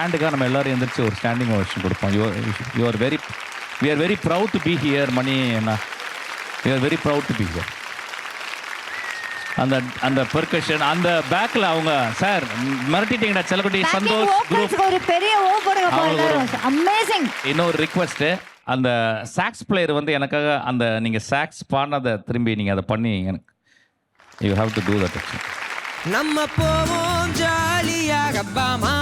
பேண்டுக்காக நம்ம எல்லோரும் எந்திரிச்சு ஒரு ஸ்டாண்டிங் ஓஷன் கொடுப்போம் you you are very we are very proud to be here மணி என்ன we are very proud to be here அந்த அந்த பெர்கஷன் அந்த பேக்ல அவங்க சார் மிரட்டிட்டீங்கடா செல்லக்குட்டி சந்தோஷ் குரூப் ஒரு பெரிய ஓ போடுங்க பாருங்க அமேசிங் இன்னொரு रिक्वेस्ट அந்த சாக்ஸ் பிளேயர் வந்து எனக்காக அந்த நீங்க சாக்ஸ் பாடினதை திரும்பி நீங்க அத பண்ணி எனக்கு you have to do that நம்ம போவோம் ஜாலியாக பாமா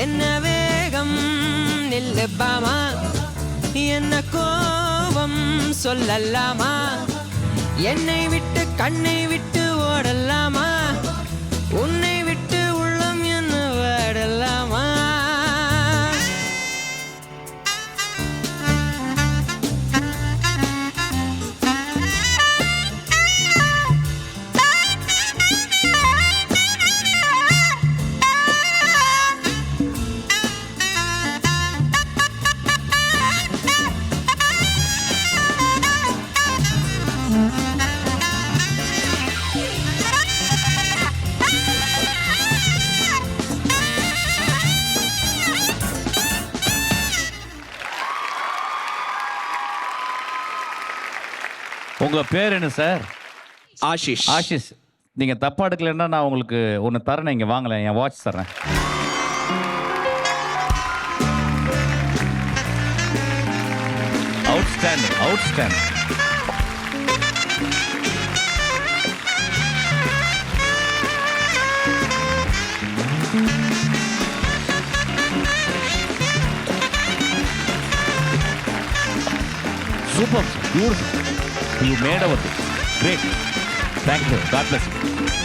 என்ன வேகம் நில்லுப்பாமா என்ன கோபம் சொல்லலாமா என்னை விட்டு கண்ணை விட்டு ஓடலாமா உங்கள் பேர் என்ன சார் ஆஷிஷ் ஆஷிஷ் நீங்கள் தப்பாக எடுக்கலைன்னா நான் உங்களுக்கு ஒன்று தரேன் இங்கே வாங்கல என் வாட்ச் தரேன் outstanding outstanding super beautiful You made our day. Great. Thank you. God bless you.